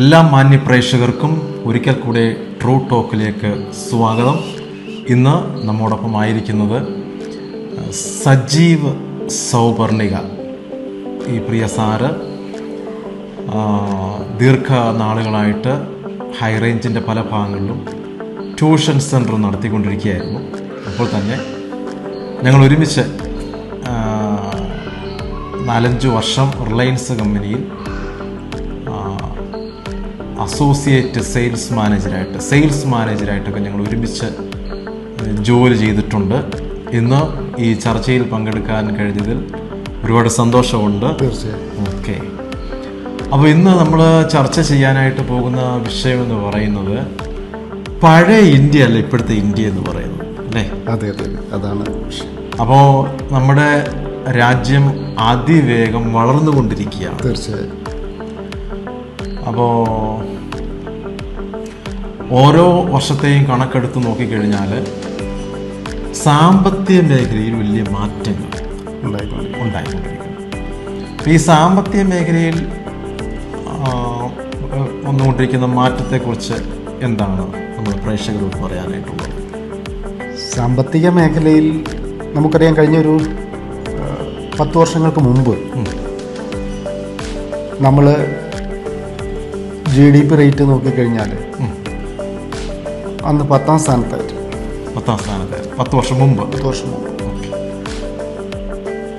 എല്ലാ മാന്യ പ്രേക്ഷകർക്കും ഒരിക്കൽ കൂടെ ട്രൂ ടോക്കിലേക്ക് സ്വാഗതം. ഇന്ന് നമ്മോടൊപ്പം ആയിരിക്കുന്നത് സജീവ് സൗപർണിക. ഈ പ്രിയ സാറ് ദീർഘനാളുകളായിട്ട് ഹൈ റേഞ്ചിന്റെ പല ഭാഗങ്ങളിലും ട്യൂഷൻ സെന്റർ നടത്തിക്കൊണ്ടിരിക്കുകയായിരുന്നു. അപ്പോൾ തന്നെ ഞങ്ങൾ ഒരുമിച്ച് നാലഞ്ച് വർഷം റിലയൻസ് കമ്പനിയിൽ അസോസിയേറ്റ് സെയിൽസ് മാനേജരായിട്ട് സെയിൽസ് മാനേജരായിട്ടൊക്കെ ഞങ്ങൾ ഒരുമിച്ച് ജോലി ചെയ്തിട്ടുണ്ട്. ഇന്ന് ഈ ചർച്ചയിൽ പങ്കെടുക്കാൻ കഴിഞ്ഞതിൽ ഒരുപാട് സന്തോഷമുണ്ട്. തീർച്ചയായും. ഓക്കെ. അപ്പോൾ ഇന്ന് നമ്മൾ ചർച്ച ചെയ്യാനായിട്ട് പോകുന്ന വിഷയം എന്ന് പറയുന്നത് പഴയ ഇന്ത്യ അല്ല ഇപ്പോഴത്തെ ഇന്ത്യ എന്ന് പറയുന്നത് അല്ലേ? അതെ അതെ അതെ. അതാണ് അപ്പോൾ നമ്മുടെ രാജ്യം അതിവേഗം വളർന്നുകൊണ്ടിരിക്കുകയാണ്. തീർച്ചയായും. അപ്പോൾ ഓരോ വർഷത്തെയും കണക്കെടുത്ത് നോക്കിക്കഴിഞ്ഞാൽ സാമ്പത്തിക മേഖലയിൽ വലിയ മാറ്റങ്ങൾ ഉണ്ടായിക്കൊണ്ടിരിക്കും ഉണ്ടായിക്കൊണ്ടിരിക്കുന്നു. അപ്പോൾ ഈ സാമ്പത്തിക മേഖലയിൽ വന്നുകൊണ്ടിരിക്കുന്ന മാറ്റത്തെക്കുറിച്ച് എന്താണ് നമ്മൾ പ്രേക്ഷകരോട് പറയാനായിട്ടുള്ളത്? സാമ്പത്തിക മേഖലയിൽ നമുക്കറിയാം കഴിഞ്ഞൊരു പത്ത് വർഷങ്ങൾക്ക് മുമ്പ് നമ്മൾ ജി ഡി പി റേറ്റ് നോക്കിക്കഴിഞ്ഞാൽ. അന്ന് പത്താം സ്ഥാനത്തായിരുന്നു. പത്താം സ്ഥാനത്തായിരുന്നു. പത്ത് വർഷം മുമ്പ്. പത്ത് വർഷം മുമ്പ്.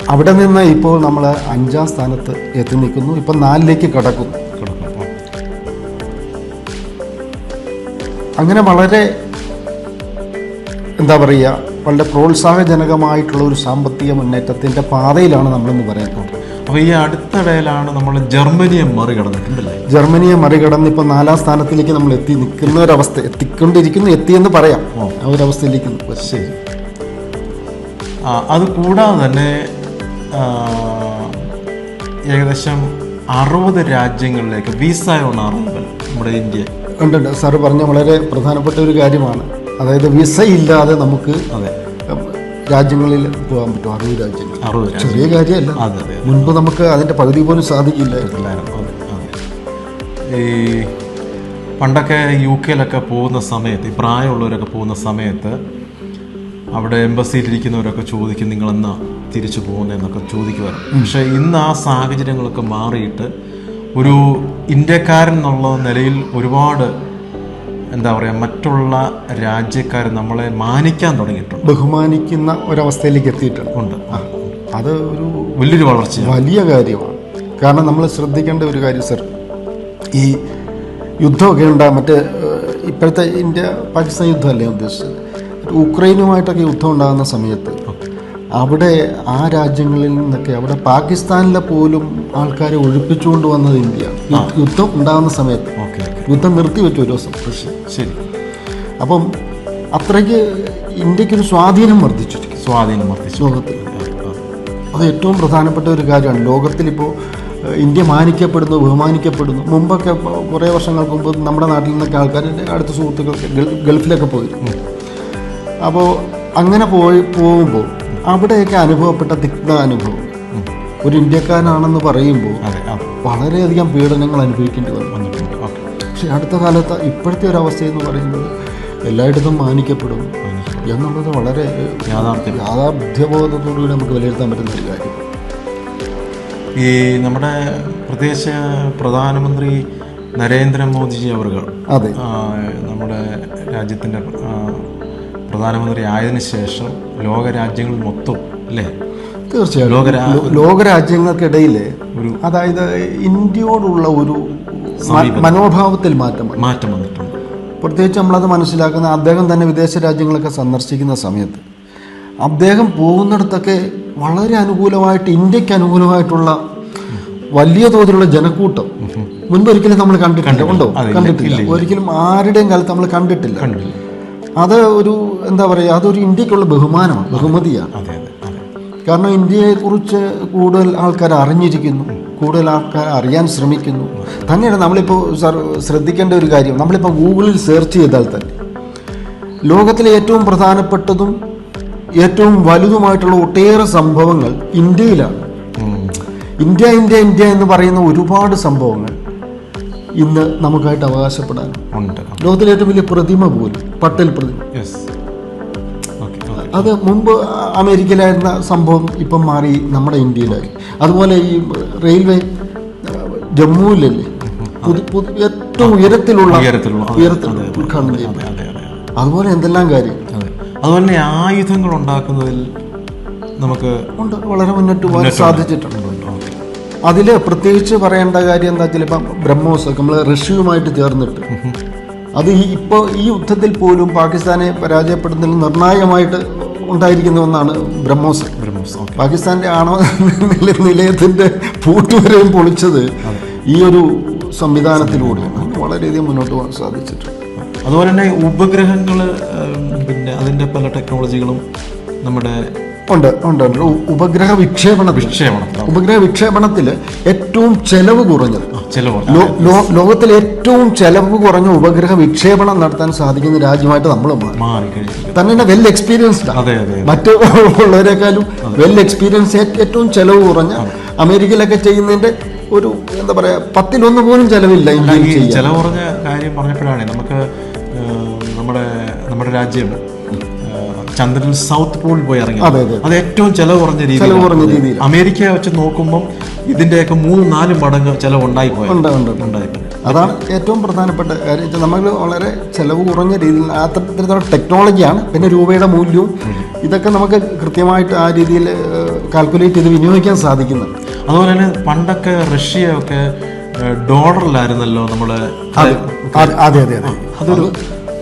അവിടെ നിന്ന് ഇപ്പോൾ നമ്മൾ അഞ്ചാം സ്ഥാനത്ത് എത്തി നിൽക്കുന്നു. ഇപ്പം നാലിലേക്ക് കടക്കുന്നു. അങ്ങനെ വളരെ എന്താ പറയുക വളരെ പ്രോത്സാഹജനകമായിട്ടുള്ള ഒരു സാമ്പത്തിക മുന്നേറ്റത്തിന്റെ പാതയിലാണ് നമ്മളിന്ന് പറയുന്നത് അപ്പോൾ ഈ അടുത്തിടയിലാണ് നമ്മൾ ജർമ്മനിയെ മറികടന്നിട്ടുണ്ടല്ലേ? ജർമ്മനിയെ മറികടന്ന് ഇപ്പോൾ നാലാം സ്ഥാനത്തിലേക്ക് നമ്മൾ എത്തി നിൽക്കുന്ന ഒരവസ്ഥ എത്തിക്കൊണ്ടിരിക്കുന്നു എത്തിയെന്ന് പറയാം. ആ ഒരവസ്ഥയിലേക്ക് അവസ്ഥയിലേക്ക് ശരി. അത് കൂടാതെ തന്നെ ഏകദേശം അറുപത് രാജ്യങ്ങളിലേക്ക് വിസ ഓൺ നമ്മുടെ ഇന്ത്യ. ഉണ്ട് ഉണ്ട്. സാറ് പറഞ്ഞ വളരെ പ്രധാനപ്പെട്ട ഒരു കാര്യമാണ്. അതായത് വിസ ഇല്ലാതെ നമുക്ക് അതെ. രാജ്യങ്ങളിൽ പോകാൻ പറ്റും. അറുപത് രാജ്യങ്ങൾ. അറുപത് ചെറിയ കാര്യമല്ല. മുൻപ് നമുക്ക് അതിന്റെ പകുതി പോലും സാധിക്കില്ലായിരുന്നു അതെ ഈ പണ്ടൊക്കെ യു കെയിലൊക്കെ പോകുന്ന സമയത്ത് ഈ പ്രായമുള്ളവരൊക്കെ പോകുന്ന സമയത്ത് അവിടെ എംബസിയിലിരിക്കുന്നവരൊക്കെ ചോദിക്കും നിങ്ങളെന്നാ തിരിച്ചു പോകുന്നതെന്നൊക്കെ ചോദിക്കുമായിരുന്നു പക്ഷേ ഇന്ന് ആ സാഹചര്യങ്ങളൊക്കെ മാറിയിട്ട് ഒരു ഇന്ത്യക്കാരൻ എന്നുള്ള നിലയിൽ ഒരുപാട് എന്താ പറയുക മറ്റുള്ള രാജ്യക്കാർ നമ്മളെ മാനിക്കാൻ തുടങ്ങിയിട്ടുണ്ട്. ബഹുമാനിക്കുന്ന ഒരവസ്ഥയിലേക്ക് എത്തിയിട്ടുണ്ട്. ഉണ്ട്. ആ. അത് ഒരു വലിയൊരു വളർച്ച വലിയ കാര്യമാണ്. കാരണം നമ്മൾ ശ്രദ്ധിക്കേണ്ട ഒരു കാര്യം സർ ഈ യുദ്ധമൊക്കെ ഉണ്ടാകും മറ്റേ ഇപ്പോഴത്തെ ഇന്ത്യ പാകിസ്ഥാൻ യുദ്ധമല്ലേ ഉദ്ദേശിച്ചത്? ഉക്രൈനുമായിട്ടൊക്കെ യുദ്ധം ഉണ്ടാകുന്ന സമയത്ത് അവിടെ ആ രാജ്യങ്ങളിൽ നിന്നൊക്കെ അവിടെ പാകിസ്ഥാനിലെ പോലും ആൾക്കാരെ ഒഴിപ്പിച്ചുകൊണ്ട് വന്നത് ഇന്ത്യ. യുദ്ധം ഉണ്ടാകുന്ന സമയത്ത്. ഓക്കെ യുദ്ധം നിർത്തി വെച്ചു ഒരു ദിവസം ശരി. അപ്പം അത്രയ്ക്ക് ഇന്ത്യക്കൊരു സ്വാധീനം വർദ്ധിച്ചു സ്വാധീനം വർദ്ധിച്ചു ലോകത്തിൽ. അതെ, ഏറ്റവും പ്രധാനപ്പെട്ട ഒരു കാര്യമാണ്. ലോകത്തിലിപ്പോൾ ഇന്ത്യ മാനിക്കപ്പെടുന്നു ബഹുമാനിക്കപ്പെടുന്നു. മുമ്പൊക്കെ കുറേ വർഷങ്ങൾക്ക് മുമ്പ് നമ്മുടെ നാട്ടിൽ നിന്നൊക്കെ ആൾക്കാർ അടുത്ത സുഹൃത്തുക്കൾക്ക് ഗൾ- ഗൾഫിലൊക്കെ പോയിരുന്നു. അപ്പോൾ അങ്ങനെ പോയി പോകുമ്പോൾ അവിടെയൊക്കെ അനുഭവപ്പെട്ട തിക്ത അനുഭവം ഒരു ഇന്ത്യക്കാരനാണെന്ന് പറയുമ്പോൾ വളരെയധികം പീഡനങ്ങൾ അനുഭവിക്കേണ്ടി വന്നു വന്നിട്ടുണ്ട്. പക്ഷേ അടുത്ത കാലത്ത് ഇപ്പോഴത്തെ ഒരു അവസ്ഥ എന്ന് പറയുന്നത് എല്ലായിടത്തും മാനിക്കപ്പെടും എന്നുള്ളത് വളരെ യാഥാർത്ഥ്യം. യാഥാർത്ഥ്യബോധത്തോടുകൂടി നമുക്ക് വിലയിരുത്താൻ പറ്റുന്ന ഒരു കാര്യം. ഈ നമ്മുടെ പ്രത്യേകിച്ച് പ്രധാനമന്ത്രി നരേന്ദ്രമോദിജി അവർ അതെ. നമ്മുടെ രാജ്യത്തിന്റെ പ്രധാനമന്ത്രി ആയതിനു ശേഷം ലോകരാജ്യങ്ങൾ മൊത്തം അല്ലേ? തീർച്ചയായും. ലോകരാ- ലോകരാജ്യങ്ങൾക്കിടയിൽ ഒരു അതായത് ഇന്ത്യയോടുള്ള ഒരു മനോഭാവത്തിൽ മാറ്റം. മാറ്റം വന്നിട്ടുണ്ട്. പ്രത്യേകിച്ച് നമ്മളത് മനസ്സിലാക്കുന്ന അദ്ദേഹം തന്നെ വിദേശ രാജ്യങ്ങളൊക്കെ സന്ദർശിക്കുന്ന സമയത്ത് അദ്ദേഹം പോകുന്നിടത്തൊക്കെ വളരെ അനുകൂലമായിട്ട് ഇന്ത്യയ്ക്ക് അനുകൂലമായിട്ടുള്ള വലിയ തോതിലുള്ള ജനക്കൂട്ടം മുൻപൊരിക്കലും നമ്മൾ കണ്ടിട്ടില്ല. ഉണ്ടോ? കണ്ടിട്ടില്ല. ഒരിക്കലും ആരുടെയും കാലത്ത് നമ്മൾ കണ്ടിട്ടില്ല. കണ്ടില്ല അത് ഒരു എന്താ പറയുക അതൊരു ഇന്ത്യക്കുള്ള ബഹുമാനമാണ് ബഹുമതിയാണ്. അതെ അതെ കാരണം ഇന്ത്യയെക്കുറിച്ച് കൂടുതൽ ആൾക്കാർ അറിഞ്ഞിരിക്കുന്നു കൂടുതൽ ആൾക്കാർ അറിയാൻ ശ്രമിക്കുന്നു. തന്നെയാണ് നമ്മളിപ്പോൾ സർ ശ്രദ്ധിക്കേണ്ട ഒരു കാര്യം. നമ്മളിപ്പോൾ ഗൂഗിളിൽ സെർച്ച് ചെയ്താൽ തന്നെ ലോകത്തിലെ ഏറ്റവും പ്രധാനപ്പെട്ടതും ഏറ്റവും വലുതുമായിട്ടുള്ള ഒട്ടേറെ സംഭവങ്ങൾ ഇന്ത്യയിലാണ്. ഇന്ത്യ ഇന്ത്യ ഇന്ത്യ എന്ന് പറയുന്ന ഒരുപാട് സംഭവങ്ങൾ ഇന്ന് നമുക്കായിട്ട് അവകാശപ്പെടാൻ. ഉണ്ട്. ലോകത്തിലെ ഏറ്റവും വലിയ പ്രതിമ പോലും പട്ടൽ പ്രതിമ. അത് മുമ്പ് അമേരിക്കയിലായിരുന്ന സംഭവം ഇപ്പം മാറി നമ്മുടെ ഇന്ത്യയിലായി. അതുപോലെ ഈ റെയിൽവേ ജമ്മുവിലല്ലേ? ഏറ്റവും ഉയരത്തിലുള്ള ഉയരത്തിൽ ഉദ്ഘാടനം. അതുപോലെ എന്തെല്ലാം കാര്യം? അതെ. അതുപോലെ ആയുധങ്ങൾ ഉണ്ടാക്കുന്നതിൽ നമുക്ക് വളരെ മുന്നോട്ട് പോകാൻ സാധിച്ചിട്ടുണ്ട്. അതിൽ പ്രത്യേകിച്ച് പറയേണ്ട കാര്യം എന്താ വെച്ചാൽ ഇപ്പം ബ്രഹ്മോസ് നമ്മൾ റഷ്യയുമായിട്ട് ചേർന്നിട്ട്. അത് ഈ ഇപ്പോൾ ഈ യുദ്ധത്തിൽ പോലും പാകിസ്ഥാനെ പരാജയപ്പെടുന്നതിൽ നിർണായകമായിട്ട് ഉണ്ടായിരിക്കുന്ന ഒന്നാണ് ബ്രഹ്മോസ് ബ്രഹ്മോസ് പാകിസ്ഥാന്റെ ആണവ നില- നിലയത്തിന്റെ പൂട്ടുവരെയും പൊളിച്ചത് ഈ ഒരു സംവിധാനത്തിലൂടെയാണ്. വളരെയധികം മുന്നോട്ട് പോകാൻ സാധിച്ചിട്ടുണ്ട്. അതുപോലെ തന്നെ ഉപഗ്രഹങ്ങൾ പിന്നെ അതിന്റെ പല ടെക്നോളജികളും നമ്മുടെ ഉണ്ട് ഉണ്ട് ഉണ്ട്. ഉപഗ്രഹ വിക്ഷേപണ വിക്ഷേപണം ഉപഗ്രഹ വിക്ഷേപണത്തിൽ ഏറ്റവും ചെലവ് കുറഞ്ഞത്. ലോകത്തിലെ ഏറ്റവും ചെലവ് കുറഞ്ഞ ഉപഗ്രഹ വിക്ഷേപണം നടത്താൻ സാധിക്കുന്ന രാജ്യമായിട്ട് നമ്മൾ തന്നെ വെൽ എക്സ്പീരിയൻസ്ഡ് മറ്റു ഉള്ളവരെക്കാളും വെൽ എക്സ്പീരിയൻസ് ഏറ്റവും ചെലവ് കുറഞ്ഞ അമേരിക്കയിലൊക്കെ ചെയ്യുന്നതിന്റെ ഒരു എന്താ പറയാ പത്തിലൊന്ന് പോലും ചെലവില്ല ചെലവ് കുറഞ്ഞ കാര്യം പറഞ്ഞപ്പോഴാണ് നമുക്ക് നമ്മുടെ നമ്മുടെ രാജ്യം ചന്ദ്രനിൽ സൗത്ത് പോളിൽ പോയി ഇറങ്ങി. അതെ, ഏറ്റവും ചെലവ് കുറഞ്ഞ രീതിയിൽ ചെലവ് കുറഞ്ഞ രീതിയിൽ വെച്ച് നോക്കുമ്പോൾ ഇതിന്റെയൊക്കെ മൂന്ന് നാല് മടങ്ങ് ചെലവ് ഉണ്ടായിപ്പോയി ഉണ്ട് ഉണ്ട് ഉണ്ട്. ഉണ്ടായിപ്പോയി അതാണ് ഏറ്റവും പ്രധാനപ്പെട്ട കാര്യം. നമ്മൾ വളരെ ചെലവ് കുറഞ്ഞ രീതിയിൽ അത്തരത്തിലുള്ള ടെക്നോളജിയാണ് പിന്നെ രൂപയുടെ മൂല്യവും. ഇതൊക്കെ നമുക്ക് കൃത്യമായിട്ട് ആ രീതിയിൽ കാൽക്കുലേറ്റ് ചെയ്ത് വിനിയോഗിക്കാൻ സാധിക്കുന്നു അതുപോലെ തന്നെ പണ്ടൊക്കെ റഷ്യ ഒക്കെ ഡോളറിലായിരുന്നല്ലോ അതെ അതെ അതെ അതെ. അതൊരു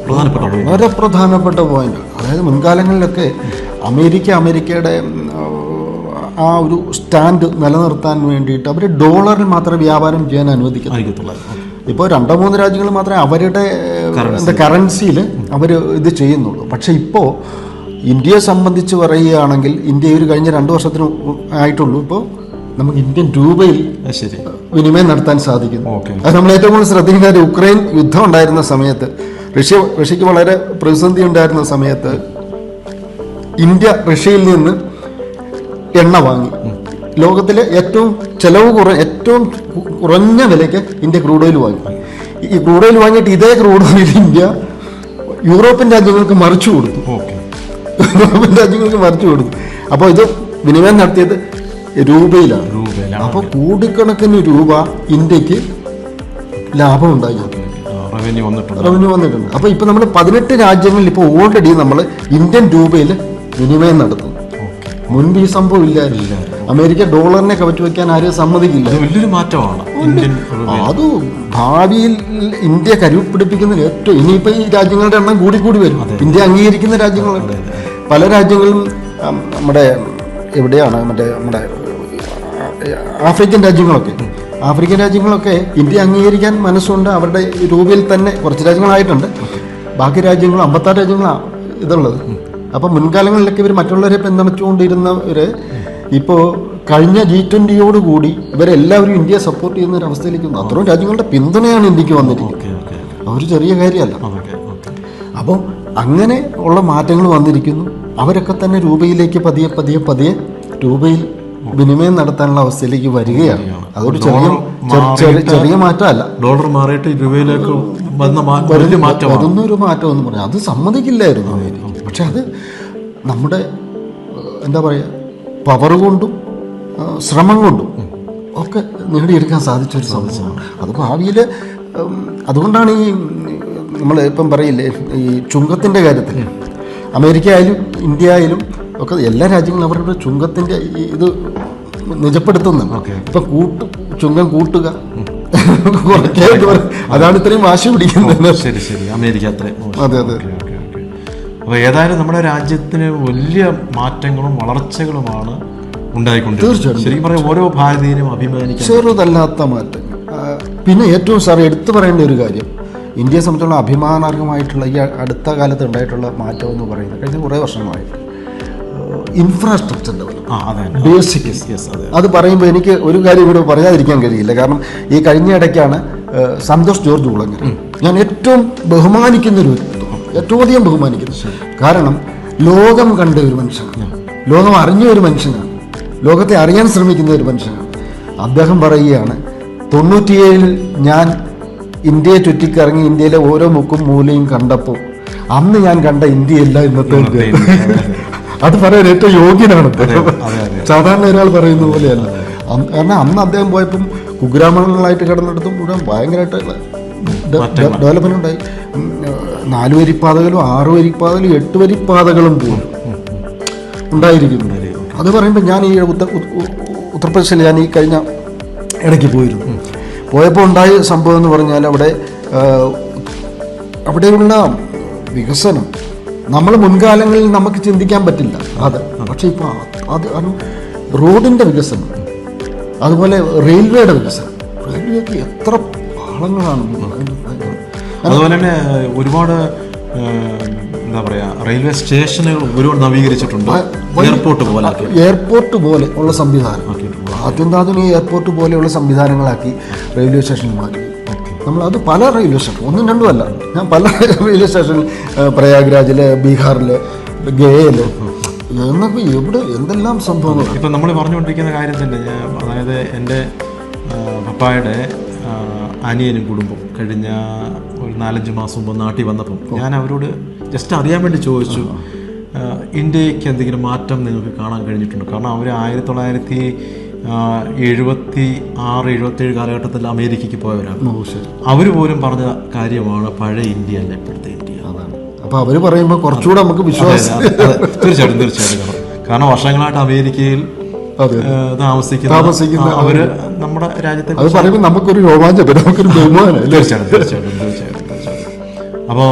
പ്രധാനപ്പെട്ട വളരെ പ്രധാനപ്പെട്ട പോയിന്റ് അതായത് മുൻകാലങ്ങളിലൊക്കെ അമേരിക്ക അമേരിക്കയുടെ ആ ഒരു സ്റ്റാൻഡ് നിലനിർത്താൻ വേണ്ടിയിട്ട് അവർ ഡോളറിൽ മാത്രമേ വ്യാപാരം ചെയ്യാൻ അനുവദിക്കുന്നുള്ളൂ ഇപ്പോൾ രണ്ടോ മൂന്ന് രാജ്യങ്ങൾ മാത്രമേ അവരുടെ എന്താ കറൻസിയിൽ അവർ ഇത് ചെയ്യുന്നുള്ളൂ. പക്ഷേ ഇപ്പോൾ ഇന്ത്യയെ സംബന്ധിച്ച് പറയുകയാണെങ്കിൽ ഇന്ത്യ ഒരു കഴിഞ്ഞ രണ്ട് വർഷത്തിന് ആയിട്ടുള്ളൂ. ഇപ്പോൾ നമുക്ക് ഇന്ത്യൻ രൂപയിൽ വിനിമയം നടത്താൻ സാധിക്കുന്നു. അത് നമ്മൾ ഏറ്റവും കൂടുതൽ ശ്രദ്ധിക്കുന്ന ഉക്രൈൻ യുദ്ധം ഉണ്ടായിരുന്ന സമയത്ത് റഷ്യ റഷ്യക്ക് വളരെ പ്രതിസന്ധി ഉണ്ടായിരുന്ന സമയത്ത് ഇന്ത്യ റഷ്യയിൽ നിന്ന് എണ്ണ വാങ്ങി. ലോകത്തിലെ ഏറ്റവും ചെലവ് കുറ ഏറ്റവും കുറഞ്ഞ വിലയ്ക്ക് ഇന്ത്യ ക്രൂഡ് ഓയിൽ വാങ്ങി. ഈ ക്രൂഡ് ഓയിൽ വാങ്ങിയിട്ട് ഇതേ ക്രൂഡ് ഓയിൽ ഇന്ത്യ യൂറോപ്യൻ രാജ്യങ്ങൾക്ക് മറിച്ചു കൊടുത്തു. യൂറോപ്യൻ രാജ്യങ്ങൾക്ക് മറിച്ചു കൊടുത്തു. അപ്പോൾ ഇത് വിനിമയം നടത്തിയത് രൂപയിലാണ്. അപ്പോൾ കോടിക്കണക്കിന് രൂപ ഇന്ത്യയ്ക്ക് ലാഭം ഉണ്ടായി റവന്യൂ വന്നിട്ടുണ്ട്. റവന്യൂ വന്നിട്ടുണ്ട്. അപ്പോൾ ഇപ്പോൾ നമ്മൾ പതിനെട്ട് രാജ്യങ്ങളിൽ ഇപ്പോൾ ഓൾറെഡി നമ്മൾ ഇന്ത്യൻ രൂപയിൽ വിനിമയം നടത്തുന്നു. മുൻപ് ഈ സംഭവം ഇല്ലായിരുന്നില്ല അമേരിക്ക ഡോളറിനെ കവറ്റി വെക്കാൻ ആരും സമ്മതിക്കില്ല. വലിയൊരു മാറ്റമാണ്. അത് ഭാവിയിൽ ഇന്ത്യ കരുപിടിപ്പിക്കുന്നതിൽ ഏറ്റവും ഇനിയിപ്പോൾ ഈ രാജ്യങ്ങളുടെ എണ്ണം കൂടി കൂടി വരും. ഇന്ത്യ അംഗീകരിക്കുന്ന രാജ്യങ്ങളുണ്ട്. പല രാജ്യങ്ങളും നമ്മുടെ എവിടെയാണ്? മറ്റേ നമ്മുടെ ആഫ്രിക്കൻ രാജ്യങ്ങളൊക്കെ. ആഫ്രിക്കൻ രാജ്യങ്ങളൊക്കെ ഇന്ത്യ അംഗീകരിക്കാൻ മനസ്സുണ്ട്. അവരുടെ രൂപയിൽ തന്നെ കുറച്ച് രാജ്യങ്ങളായിട്ടുണ്ട്. ബാക്കി രാജ്യങ്ങൾ അമ്പത്താറ് രാജ്യങ്ങളാണ് ഇതുള്ളത്. അപ്പം മുൻകാലങ്ങളിലൊക്കെ ഇവർ മറ്റുള്ളവരെ പിന്തുണച്ചുകൊണ്ടിരുന്നവർ ഇപ്പോൾ കഴിഞ്ഞ ജി ട്വന്റിയോട് കൂടി ഇവരെല്ലാവരും ഇന്ത്യയെ സപ്പോർട്ട് ചെയ്യുന്ന ഒരു അവസ്ഥയിലേക്ക് വന്നു. അത്രയും രാജ്യങ്ങളുടെ പിന്തുണയാണ് ഇന്ത്യയ്ക്ക് വന്നിരിക്കുന്നത്. അതൊരു ചെറിയ കാര്യമല്ല. അപ്പോൾ അങ്ങനെ ഉള്ള മാറ്റങ്ങൾ വന്നിരിക്കുന്നു. അവരൊക്കെ തന്നെ രൂപയിലേക്ക് പതിയെ പതിയെ പതിയെ രൂപയിൽ വിനിമയം നടത്താനുള്ള അവസ്ഥയിലേക്ക് വരികയാണ്. അതൊരു ചെറിയ ചെറിയ- മാറ്റമല്ല. ഡോളർ മാറിയിട്ട് രൂപയിലേക്ക് വന്ന മാറ്റം വരുന്ന ഒരു മാറ്റം എന്ന് പറയാം അത് സമ്മതിക്കില്ലായിരുന്നു അമേരിക്ക പക്ഷെ അത് നമ്മുടെ എന്താ പറയുക പവർ കൊണ്ടും ശ്രമം കൊണ്ടും ഒക്കെ നേടിയെടുക്കാൻ സാധിച്ച ഒരു സംഭവമാണ്. അത് ഭാവിയിൽ അതുകൊണ്ടാണ് ഈ നമ്മൾ ഇപ്പം പറയില്ലേ ഈ ചുങ്കത്തിന്റെ കാര്യത്തിൽ. അമേരിക്ക ആയാലും ഇന്ത്യ ആയാലും ഒക്കെ എല്ലാ രാജ്യങ്ങളും അവരുടെ ചുങ്കത്തിന്റെ ഇത് നിജപ്പെടുത്തുന്നു. ഇപ്പം കൂട്ട് ചുങ്കം കൂട്ടുക. അതാണ് ഇത്രയും വാശി പിടിക്കുന്നത്. ശരി ശരി. അമേരിക്ക അത്രേ അതെ, അതെ. അപ്പോൾ ഏതായാലും നമ്മുടെ രാജ്യത്തിന് വലിയ മാറ്റങ്ങളും വളർച്ചകളുമാണ് ഉണ്ടായിക്കൊണ്ടിരിക്കുന്നത്. തീർച്ചയായിട്ടും. ശരിക്കും പറയാം ഓരോ ഭാരതീയനും അഭിമാനിക്കാൻ ചെറുതല്ലാത്ത മാറ്റം പിന്നെ ഏറ്റവും സാർ എടുത്തു പറയേണ്ട ഒരു കാര്യം ഇന്ത്യയെ സംബന്ധിച്ചുള്ള അഭിമാനാർഹമായിട്ടുള്ള ഈ അടുത്ത കാലത്ത് ഉണ്ടായിട്ടുള്ള മാറ്റം എന്ന് പറയുന്നത് കഴിഞ്ഞ കുറേ വർഷങ്ങളായിട്ട് ഇൻഫ്രാസ്ട്രക്ചർ ലെവൽ ബേസിക് അതെ പറയുമ്പോൾ എനിക്ക് ഒരു കാര്യം ഇവിടെ പറയാതിരിക്കാൻ കഴിയില്ല. കാരണം ഈ കഴിഞ്ഞ ഇടയ്ക്കാണ് സന്തോഷ് ജോർജ് കുളങ്ങര. ഞാൻ ഏറ്റവും ബഹുമാനിക്കുന്ന ഒരു ഏറ്റവും അധികം ബഹുമാനിക്കുന്നു. കാരണം ലോകം കണ്ട ഒരു മനുഷ്യനാണ്. ലോകം അറിഞ്ഞ ഒരു മനുഷ്യനാണ്. ലോകത്തെ അറിയാൻ ശ്രമിക്കുന്ന ഒരു മനുഷ്യനാണ്. അദ്ദേഹം പറയുകയാണ് തൊണ്ണൂറ്റിയേഴിൽ ഞാൻ ഇന്ത്യയെ ചുറ്റിക്കറങ്ങി ഇന്ത്യയിലെ ഓരോ മുക്കും മൂലയും കണ്ടപ്പോൾ അന്ന് ഞാൻ കണ്ട ഇന്ത്യയല്ല ഇന്നത്തെ. അതെ, പറയാൻ ഏറ്റവും യോഗ്യനാണ്. സാധാരണ ഒരാൾ പറയുന്ന പോലെയല്ല. കാരണം അന്ന് അദ്ദേഹം പോയപ്പം കുഗ്രാമങ്ങളിലായിട്ട് കിടന്നിടത്തും മുഴുവൻ ഭയങ്കരമായിട്ട്. ഡെവലപ്മെന്റ് ഉണ്ടായി നാലു വരിപ്പാതകളും ആറ് വരിപ്പാതകളും എട്ട് വരിപ്പാതകളും പോലും ഉണ്ടായിരിക്കുന്നു. അത് പറയുമ്പോൾ ഞാൻ ഈ ഉത്തർപ്രദേശിൽ ഞാൻ ഈ കഴിഞ്ഞ ഇടയ്ക്ക് പോയിരുന്നു. പോയപ്പോൾ ഉണ്ടായ സംഭവം എന്ന് പറഞ്ഞാൽ അവിടെ അവിടെയുള്ള വികസനം നമ്മൾ മുൻകാലങ്ങളിൽ നമുക്ക് ചിന്തിക്കാൻ പറ്റില്ല. അത് പക്ഷേ ഇപ്പോൾ അത് കാരണം റോഡിന്റെ വികസനം അതുപോലെ റെയിൽവേയുടെ വികസനം. റെയിൽവേക്ക് എത്ര പാളങ്ങളാണ് അതുപോലെ തന്നെ ഒരുപാട് എന്താ പറയാ റെയിൽവേ സ്റ്റേഷനുകൾ ഒരുപാട് നവീകരിച്ചിട്ടുണ്ട്. എയർപോർട്ട് പോലെ എയർപോർട്ട് പോലെ ഉള്ള സംവിധാനം. അത്യന്താധുനിക എയർപോർട്ട് പോലെയുള്ള സംവിധാനങ്ങളാക്കി റെയിൽവേ സ്റ്റേഷനുമാക്കി മാറ്റി. നമ്മൾ അത് പല റെയിൽവേ സ്റ്റേഷൻ ഒന്നും രണ്ടും അല്ല. ഞാൻ പല റെയിൽവേ സ്റ്റേഷനിൽ പ്രയാഗ്രാജിൽ ബീഹാറിൽ ഗയയിൽ എന്നൊക്കെ എവിടെ എന്തെല്ലാം സംഭവം ഇപ്പം നമ്മൾ പറഞ്ഞുകൊണ്ടിരിക്കുന്ന കാര്യം തന്നെ ഞാൻ അതായത് എന്റെ പപ്പായുടെ അനിയനും കുടുംബം കഴിഞ്ഞ ഒരു നാലഞ്ച് മാസം മുമ്പ് നാട്ടിൽ വന്നപ്പം ഞാൻ അവരോട് ജസ്റ്റ് അറിയാൻ വേണ്ടി ചോദിച്ചു. ഇന്ത്യയ്ക്ക് എന്തെങ്കിലും മാറ്റം നിങ്ങൾക്ക് കാണാൻ കഴിഞ്ഞിട്ടുണ്ട്? കാരണം അവർ ആയിരത്തി തൊള്ളായിരത്തി എഴുപത്തി ആറ് എഴുപത്തേഴ് കാലഘട്ടത്തിൽ അമേരിക്കയ്ക്ക് പോയവരാണ്. അവർ പോലും പറഞ്ഞ കാര്യമാണ് പഴയ ഇന്ത്യ അല്ല ഇപ്പോഴത്തെ ഇന്ത്യ. അതാണ്. അപ്പോൾ അവർ പറയുമ്പോൾ കുറച്ചുകൂടെ നമുക്ക് വിശ്വാസം. തീർച്ചയായിട്ടും തീർച്ചയായിട്ടും. കാരണം വർഷങ്ങളായിട്ട് അമേരിക്കയിൽ താമസിക്കുന്ന താമസിക്കുന്ന അവർ നമ്മുടെ രാജ്യത്തെ അത് പറയുമ്പോൾ നമുക്കൊരു രോമാഞ്ചം നമുക്കൊരു ബഹുമാനം തീർച്ചയായിട്ടും തീർച്ചയായിട്ടും തീർച്ചയായിട്ടും അപ്പോൾ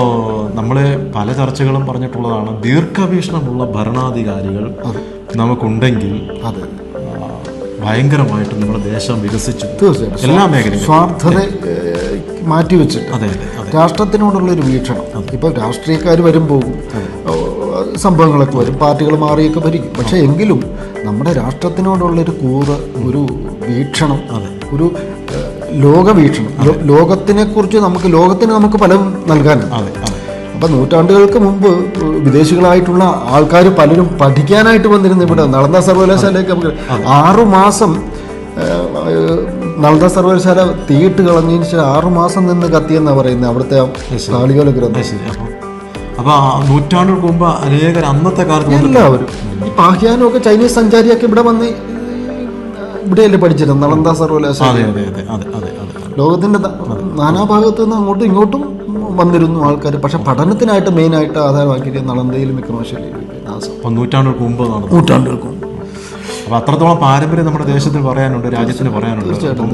നമ്മൾ പല ചർച്ചകളും പറഞ്ഞിട്ടുള്ളതാണ് ദീർഘവീക്ഷണമുള്ള ഭരണാധികാരികൾ നമുക്കുണ്ടെങ്കിൽ അതെ. ഭയങ്കരമായിട്ട് നമ്മുടെ ദേശം വികസിച്ചു. തീർച്ചയായിട്ടും. എല്ലാ മേഖലയും സ്വാർത്ഥത മാറ്റിവെച്ചിട്ട് അതെ അതെ രാഷ്ട്രത്തിനോടുള്ള ഒരു വീക്ഷണം. ഇപ്പോൾ രാഷ്ട്രീയക്കാർ വരും പോകും. സംഭവങ്ങളൊക്കെ വരും. പാർട്ടികൾ മാറിയൊക്കെ ഭരിക്കും. പക്ഷേ എങ്കിലും നമ്മുടെ രാഷ്ട്രത്തിനോടുള്ളൊരു കൂറ് ഒരു വീക്ഷണം ഒരു ലോകവീക്ഷണം ലോകത്തിനെ ലോകത്തിനെക്കുറിച്ച് നമുക്ക് ലോകത്തിന് നമുക്ക് പലതും നൽകാനുണ്ട്. അതെ. അപ്പം നൂറ്റാണ്ടുകൾക്ക് മുമ്പ് വിദേശികളായിട്ടുള്ള ആൾക്കാർ പലരും പഠിക്കാനായിട്ട് വന്നിരുന്നു. ഇവിടെ നളന്ദ സർവകലാശാലയൊക്കെ നമുക്ക് ആറുമാസം നളന്ദ സർവകലാശാല തീയിട്ട് കളഞ്ഞതിന് ശേഷം ആറുമാസം നിന്ന് കത്തിയെന്നാണ് പറയുന്നത് അവിടുത്തെ താളികോല ഗ്രന്ഥം. അപ്പൊ നൂറ്റാണ്ടുകൾക്ക് മുമ്പ് അനേകർ അന്നത്തെ കാലത്ത്. എല്ലാവരും. ഈ പാഹ്യാനൊക്കെ ചൈനീസ് സഞ്ചാരിയൊക്കെ ഇവിടെ വന്ന് ഇവിടെയല്ലേ പഠിച്ചിരുന്നത്? നളന്ദ സർവകലാശാല. ലോകത്തിന്റെ നാനാഭാഗത്തു നിന്ന് അങ്ങോട്ടും ഇങ്ങോട്ടും വന്നിരുന്നു ആൾക്കാർ പക്ഷെ പഠനത്തിനായിട്ട് മെയിനായിട്ട് ആധാരമാക്കിയത് നളന്തയിലും വിക്രമശൈലിയിലും നൂറ്റാണ്ടുകൾക്ക് മുമ്പ് നടന്നു നൂറ്റാണ്ടുകൾക്ക് മുമ്പ്. അപ്പോൾ അത്രത്തോളം പാരമ്പര്യം നമ്മുടെ ദേശത്തിൽ പറയാനുണ്ട് രാജ്യത്തിന് പറയാനുണ്ട്. തീർച്ചയായിട്ടും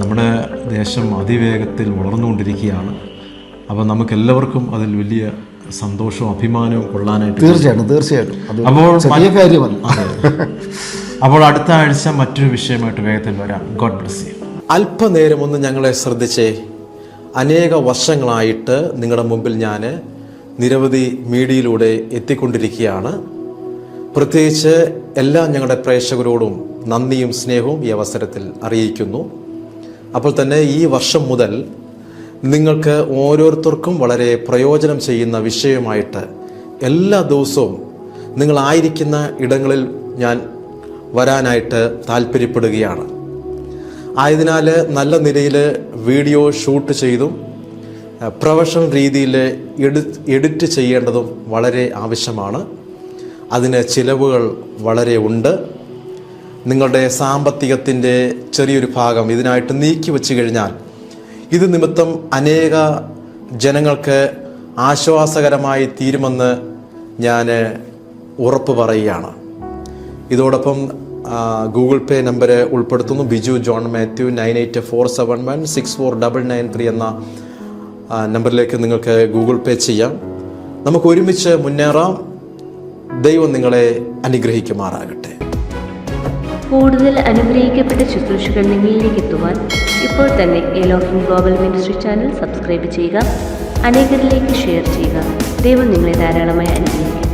നമ്മുടെ ദേശം അതിവേഗത്തിൽ വളർന്നുകൊണ്ടിരിക്കുകയാണ്. അപ്പോൾ നമുക്ക് എല്ലാവർക്കും അതിൽ വലിയ സന്തോഷവും അഭിമാനവും കൊള്ളാനായിട്ട് തീർച്ചയായിട്ടും തീർച്ചയായിട്ടും. അപ്പോൾ വലിയ കാര്യമല്ല. അപ്പോൾ അടുത്ത ആഴ്ച മറ്റൊരു വിഷയമായിട്ട് വേഗത്തിൽ വരാം. God bless you. അല്പനേരം ഒന്ന് ഞങ്ങളെ ശ്രദ്ധിച്ചേ. അനേക വർഷങ്ങളായിട്ട് നിങ്ങളുടെ മുമ്പിൽ ഞാൻ നിരവധി മീഡിയയിലൂടെ എത്തിക്കൊണ്ടിരിക്കുകയാണ്. പ്രത്യേകിച്ച് എല്ലാ ഞങ്ങളുടെ പ്രേക്ഷകരോടും നന്ദിയും സ്നേഹവും ഈ അവസരത്തിൽ അറിയിക്കുന്നു. അപ്പോൾ തന്നെ ഈ വർഷം മുതൽ നിങ്ങൾക്ക് ഓരോരുത്തർക്കും വളരെ പ്രയോജനം ചെയ്യുന്ന വിഷയമായിട്ട് എല്ലാ ദിവസവും നിങ്ങളായിരിക്കുന്ന ഇടങ്ങളിൽ ഞാൻ വരാനായിട്ട് താല്പര്യപ്പെടുകയാണ്. ആയതിനാൽ നല്ല നിലയിൽ വീഡിയോ ഷൂട്ട് ചെയ്തും പ്രൊഫഷണൽ രീതിയിൽ എഡി എഡിറ്റ് ചെയ്യേണ്ടതും വളരെ ആവശ്യമാണ്. അതിന് ചിലവുകൾ വളരെ ഉണ്ട്. നിങ്ങളുടെ സാമ്പത്തികത്തിന്റെ ചെറിയൊരു ഭാഗം ഇതിനായിട്ട് നീക്കി വെച്ച് കഴിഞ്ഞാൽ ഇത് നിമിത്തം അനേക ജനങ്ങൾക്ക് ആശ്വാസകരമായി തീരുമെന്ന് ഞാൻ ഉറപ്പ് പറയുകയാണ്. ഇതോടൊപ്പം ഗൂഗിൾ പേ നമ്പർ ഉൾപ്പെടുത്തുന്നു. Biju John Mathew nine eight four seven one six four double nine three എന്ന നമ്പറിലേക്ക് നിങ്ങൾക്ക് ഗൂഗിൾ പേ ചെയ്യാം. നമുക്ക് ഒരുമിച്ച് മുന്നേറാം. ദൈവം നിങ്ങളെ അനുഗ്രഹിക്കുമാറാകട്ടെ. കൂടുതൽ അനുഗ്രഹിക്കപ്പെട്ട ശുശ്രൂഷകൾ നിങ്ങളിലേക്ക് എത്തുവാൻ ഇപ്പോൾ തന്നെ ഗ്ലോബൽ മിനിസ്ട്രി ചാനൽ സബ്സ്ക്രൈബ് ചെയ്യുക അനേകരിലേക്ക് ഷെയർ ചെയ്യുക. ദൈവം നിങ്ങളെ ധാരാളമായി അനുഗ്രഹിക്കും